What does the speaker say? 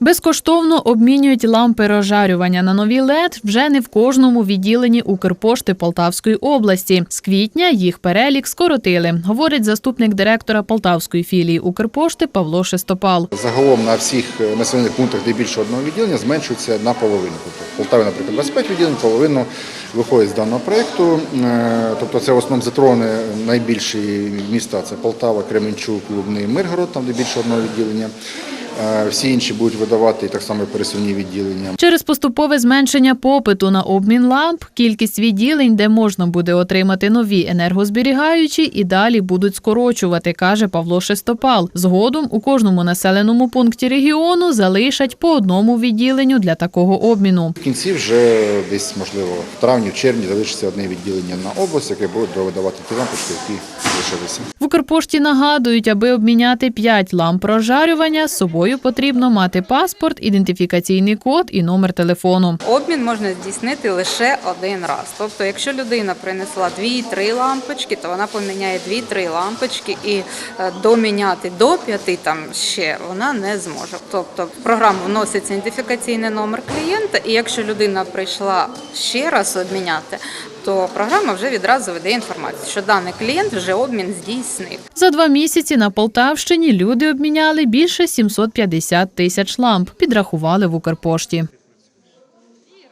Безкоштовно обмінюють лампи розжарювання на нові LED вже не в кожному відділенні Укрпошти Полтавської області. З квітня їх перелік скоротили, говорить заступник директора Полтавської філії Укрпошти Павло Шестопал. Загалом на всіх населених пунктах, де більше одного відділення, зменшується наполовину. Тобто в Полтаві, наприклад, 25 відділень, половину виходить з даного проєкту. Е, Тобто це в основному затрони найбільші міста це Полтава, Кременчук, Лубний, Миргород, там де більше одного відділення. Е, Всі інші будуть видавати і так само пересувні відділення. Через поступове зменшення попиту на обмін ламп, кількість відділень, де можна буде отримати нові енергозберігаючі, і далі будуть скорочувати, каже Павло Шестопал. Згодом у кожному населеному пункті регіону залишать по одному відділенню для такого обміну. В кінці вже десь, можливо, в травні, в червні залишиться одне відділення на область, яке буде видавати ті лампочки, які залишилися. Укрпошті нагадують, аби обміняти 5 ламп розжарювання, з собою потрібно мати паспорт, ідентифікаційний код і номер телефону. Обмін можна здійснити лише один раз. Тобто, якщо людина принесла 2-3 лампочки, то вона поміняє 2-3 лампочки і е, доміняти до 5 там ще вона не зможе. Тобто в програму вноситься ідентифікаційний номер клієнта, і якщо людина прийшла ще раз обміняти, то програма вже відразу видає інформацію, що даний клієнт вже обмін здійснив. За два місяці на Полтавщині люди обміняли більше 750 тисяч ламп, підрахували в Укрпошті.